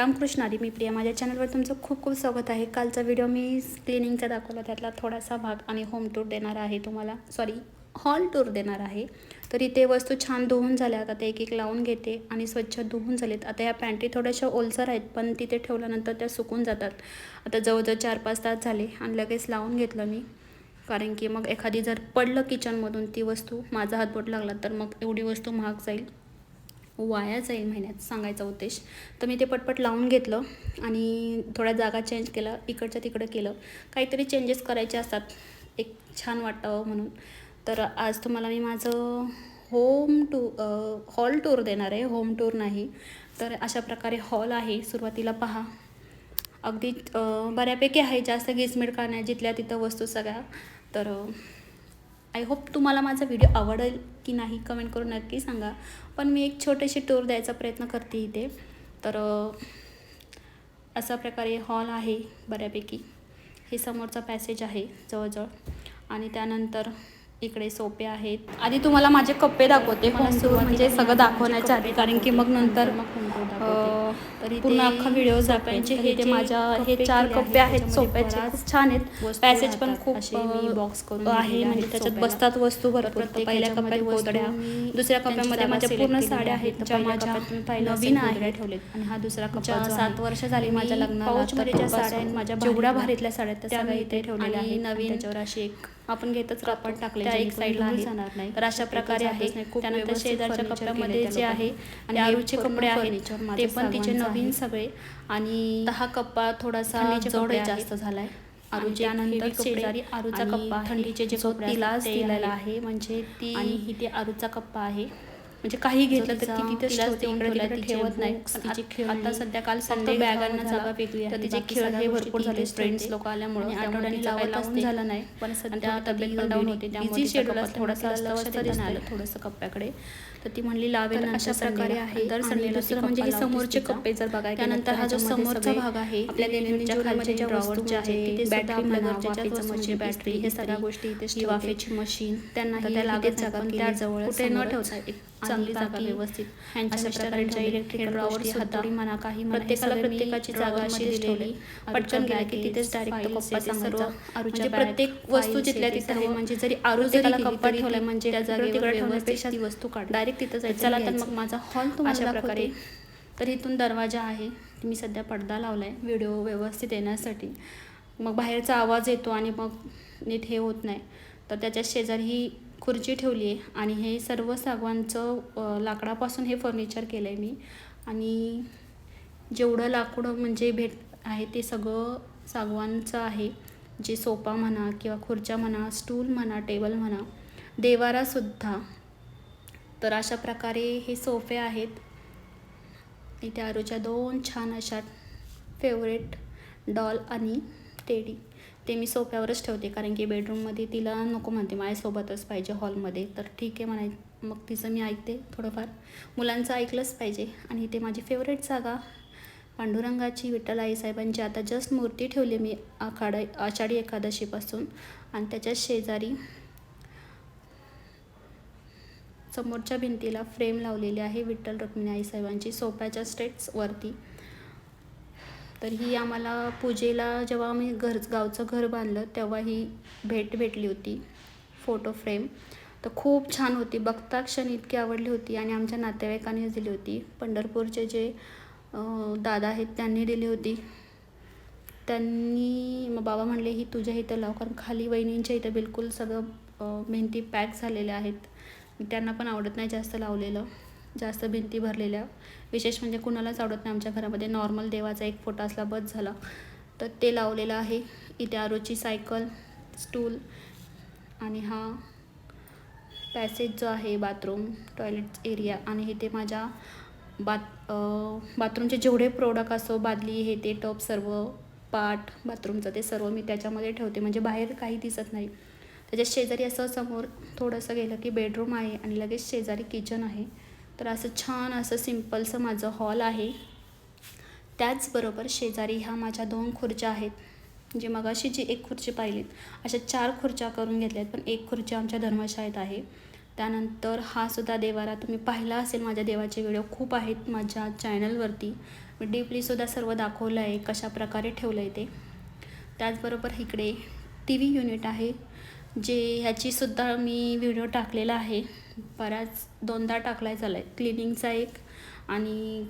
रामकृष्णारी मी प्रिया. माझ्या चॅनलवर तुमचं खूप खूप स्वागत आहे. कालचा व्हिडिओ मी क्लिनिंगचा दाखवला. त्यातला थोडासा भाग आणि होम टूर देणार आहे तुम्हाला. सॉरी हॉल टूर देणार आहे. तर इथे वस्तू छान धुवून झाल्या. आता ते एक एक लावून घेते आणि स्वच्छ धुवून झालेत. आता या पॅन्ट्री थोड्याशा ओलसर आहेत पण तिथे ठेवल्यानंतर त्या सुकून जातात. आता जवळजवळ चार पाच तास झाले आणि लगेच लावून घेतलं मी. कारण की मग एखादी जर पडलं किचनमधून ती वस्तू माझा हातबोट लागला तर मग एवढी वस्तू महाग जाईल. वाया जाईल महिन्यात सांगायचा उद्देश. तर मी ते पटपट लावून घेतलं आणि थोड्या जागा चेंज केलं इकडच्या तिकडं केलं. काहीतरी चेंजेस करायचे असतात. एक छान वाटावं म्हणून. तर आज तुम्हाला मी माझं होम टू हॉल टूर देणार आहे. होम टूर नाही. तर अशा प्रकारे हॉल आहे. सुरुवातीला पहा. अगदी बऱ्यापैकी आहे. जास्त गिचमीड का नाही जिथल्या तिथं वस्तू सगळ्या. तर आय होप तुम्हाला माझा व्हिडिओ आवडेल की नाही कमेंट करून नक्की सांगा. पण मी एक छोटेशी टूर द्यायचा प्रयत्न करते इथे. तर अशा प्रकारे हॉल आहे बऱ्यापैकी. हे समोरचा पॅसेज आहे जवळजवळ. आणि त्यानंतर इकडे सोपे आहेत. आधी तुम्हाला माझे कप्पे दाखवते. म्हणजे सगळं दाखवण्याच्या आधी. कारण की मग नंतर अं, पूर्ण अख्खा व्हिडिओ दाखवायचे हे ते माझ्या हे चार कप्पे आहेत सोप्याचे खूप छान आहेत. पॅसेज पण खूप बॉक्स करून आहे. म्हणजे त्याच्यात बसतात वस्तू भरपूर. पहिल्या कप्प्यात गोदड्या दुसऱ्या कप्प्यामध्ये माझ्या पूर्ण साड्या आहेत. ज्या माझ्या नवीन आहे ठेवलेत. आणि हा दुसरा कप्पा सात वर्ष झाली माझ्या लग्नाला ज्या साड्या आहेत माझ्या जेवढ्या भारीतल्या साड्या आहेत त्या सगळ्या इथे ठेवलेल्या आहेत. नवीन त्याच्यावर अशी एक आपण घेतच कापड टाकले एक साईडला जाणार नाही. तर अशा प्रकारे आहे त्यानंतर शेजारच्या कप्प्यामध्ये जे आहे. आणि आरूचे कपडे आहेत ते पण तिचे नवीन सगळे. आणि हा कप्पा थोडासा जवळ जास्त झालाय. आरूच्या नंतर शेजारी आरूचा कप्पा थंडीचे जे दिलेला आहे. म्हणजे ती आणि ही ते आरूचा कप्पा आहे. म्हणजे काही घेतलं तर ती तिथेच ठेवते नाही. आता सध्या काल संडे बॅगांना जागा वेगळी आहे. तर तिचे खेळ हे भरपूर झाले फ्रेंड्स लोक आल्यामुळे आठवड्याने लावून झालं नाही. पण सध्या तब्येत पण डाऊन होते त्यामुळे शेड्यूल थोडासा लक्ष देता आलं थोडंसं कप्प्याकडे. तर ती म्हणली लावेल अशा प्रकारे आहे. संडे दुसरं म्हणजे हे समोरचे कप्पे जर बघायला त्यानंतर हा जो समोरचा भाग आहे आपल्या दैनंदिन जीवनामध्ये ज्या ज्या आहेत तिथे बॅटरी म्हणा बॅटरी हे सगळ्या गोष्टी इथे वाफेची मशीन त्यांना त्या लागत जागा त्या जवळ कुठे न ठेवता एक चांगली जागा व्यवस्थित. प्रकारच्या हाताळी म्हणा काही प्रत्येकाला प्रत्येकाची जागा अशी दिलेली पटकन गेला की तिथेच डायरेक्ट कप्पा म्हणजे प्रत्येक वस्तू जिथल्या तिथे आहे म्हणजे जरी आरू जरी कप्पा ठेवलाय म्हणजे त्या जागेवर व्यवस्थित ती वस्तू काढ डायरेक्ट तिथं जायचं चला तर मग माझा हॉल तुम्हाला प्रकारे तर इथून दरवाजा आहे. मी सध्या पडदा लावलाय. व्हिडिओ व्यवस्थित येण्यासाठी. मग बाहेरचा आवाज येतो आणि मग नीट हे होत नाही. तर त्याच्या शेजारी ही खुर्ची ठेवली आहे आणि हे सर्व सागवानचं लाकडापासून हे फर्निचर केलं आहे मी. आणि जेवढं लाकूड म्हणजे भेट आहे ते सगळं सागवानचं आहे. जे सोफा म्हणा किंवा खुर्च्या म्हणा स्टूल म्हणा टेबल म्हणा देवारासुद्धा तर अशा प्रकारे हे सोफे आहेत. इथे आरूच्या दोन छान अशा फेवरेट डॉल आणि टेडी ते मी सोफ्यावरच ठेवते कारण की बेडरूममध्ये तिला नको म्हणते माझ्यासोबतच पाहिजे हॉलमध्ये तर ठीक आहे म्हणाय मग तिचं मी ऐकते थोडंफार. मुलांचं ऐकलंच पाहिजे. आणि ते माझी फेवरेट जागा पांडुरंगाची विठ्ठल आई साहेबांची आता जस्ट मूर्ती ठेवली मी आखाड आषाढी एकादशीपासून. आणि त्याच्या शेजारी समोरच्या भिंतीला फ्रेम लावलेली आहे विठ्ठल रुक्मिणी आईसाहेबांची सोप्याच्या स्टेट्सवरती तर ही आम्हाला पूजेला जेव्हा आम्ही घर गावचं घर बांधलं तेव्हा ही भेट भेटली होती फोटो फ्रेम तर खूप छान होती. बघता क्षणी इतकी आवडली होती आणि आमच्या नातेवाईकांनीच दिली होती. पंढरपूरचे जे दादा आहेत त्यांनी दिली होती. त्यांनी मग बाबा म्हणले ही तुझ्या इथं लाव. कारण खाली वहिनींच्या इथं बिलकुल सगळं मेहनती पॅक झालेल्या आहेत. त्यांना पण आवडत नाही जास्त लावलेलं. जास्त भिंती भरलेल्या. विशेष म्हणजे कुणालाच आवडत नाही आमच्या घरामध्ये. नॉर्मल देवाचा एक फोटो असला बस झाला. तर ते लावलेलं आहे. इथे आरोची सायकल स्टूल आणि हा पॅसेज जो आहे बाथरूम टॉयलेट एरिया आणि इथे माझ्या बाथ बाथरूमचे जेवढे प्रोडक्ट असो बादली हे ते टॉप सर्व पाट बाथरूमचं ते सर्व मी त्याच्यामध्ये ठेवते. म्हणजे बाहेर काही दिसत नाही. त्याच्या शेजारी असं समोर थोडंसं गेलं की बेडरूम आहे आणि लगेच शेजारी किचन आहे. तर असं छान असं सिम्पलचं माझं हॉल आहे. त्याचबरोबर शेजारी ह्या माझ्या दोन खुर्च्या आहेत. जी मगाशी जी एक खुर्ची पाहिलीत अशा चार खुर्च्या करून घेतल्या आहेत पण एक खुर्ची आमच्या धर्मशाळेत आहे. त्यानंतर हा सुद्धा देवारा तुम्ही पाहिला असेल माझ्या देवाचे व्हिडिओ खूप आहेत माझ्या चॅनलवरती. मी डीपलीसुद्धा सर्व दाखवलं आहे कशा प्रकारे ठेवलं आहे ते. त्याचबरोबर इकडे टी व्ही युनिट आहे. जे ह्याचीसुद्धा मी व्हिडिओ टाकलेला आहे. बऱ्याच दोनदा टाकलाय झाला आहे क्लिनिंगचा एक आणि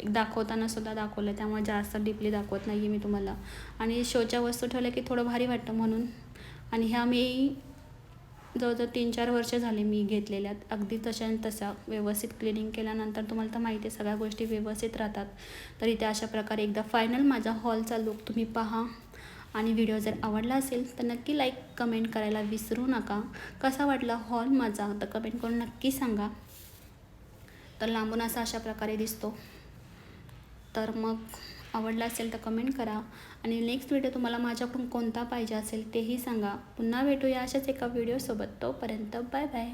एक दाखवताना सुद्धा दाखवलं आहे त्यामुळे जास्त डीपली दाखवत नाही आहे मी तुम्हाला. आणि शोच्या वस्तू ठेवल्या की थोडं भारी वाटतं म्हणून. आणि ह्या मी जवळजवळ तीन चार वर्ष झाले मी घेतलेल्या अगदी तशा आणि तसा व्यवस्थित क्लिनिंग केल्यानंतर तुम्हाला तर माहिती आहे सगळ्या गोष्टी व्यवस्थित राहतात. तर इथे अशा प्रकारे एकदा फायनल माझा हॉलचा लुक तुम्ही पहा. आणि व्हिडिओ जर आवडला असेल तर नक्की लाईक कमेंट करायला विसरू नका. कसा वाटला हॉल माझा? तर कमेंट करून नक्की सांगा. तर लांबून असा अशा प्रकारे दिसतो. तर मग आवडला असेल तर कमेंट करा. आणि नेक्स्ट व्हिडिओ तुम्हाला माझ्याकडून कोणता पाहिजे असेल तेही सांगा. पुन्हा भेटूया अशाच एका व्हिडिओसोबत तोपर्यंत बाय बाय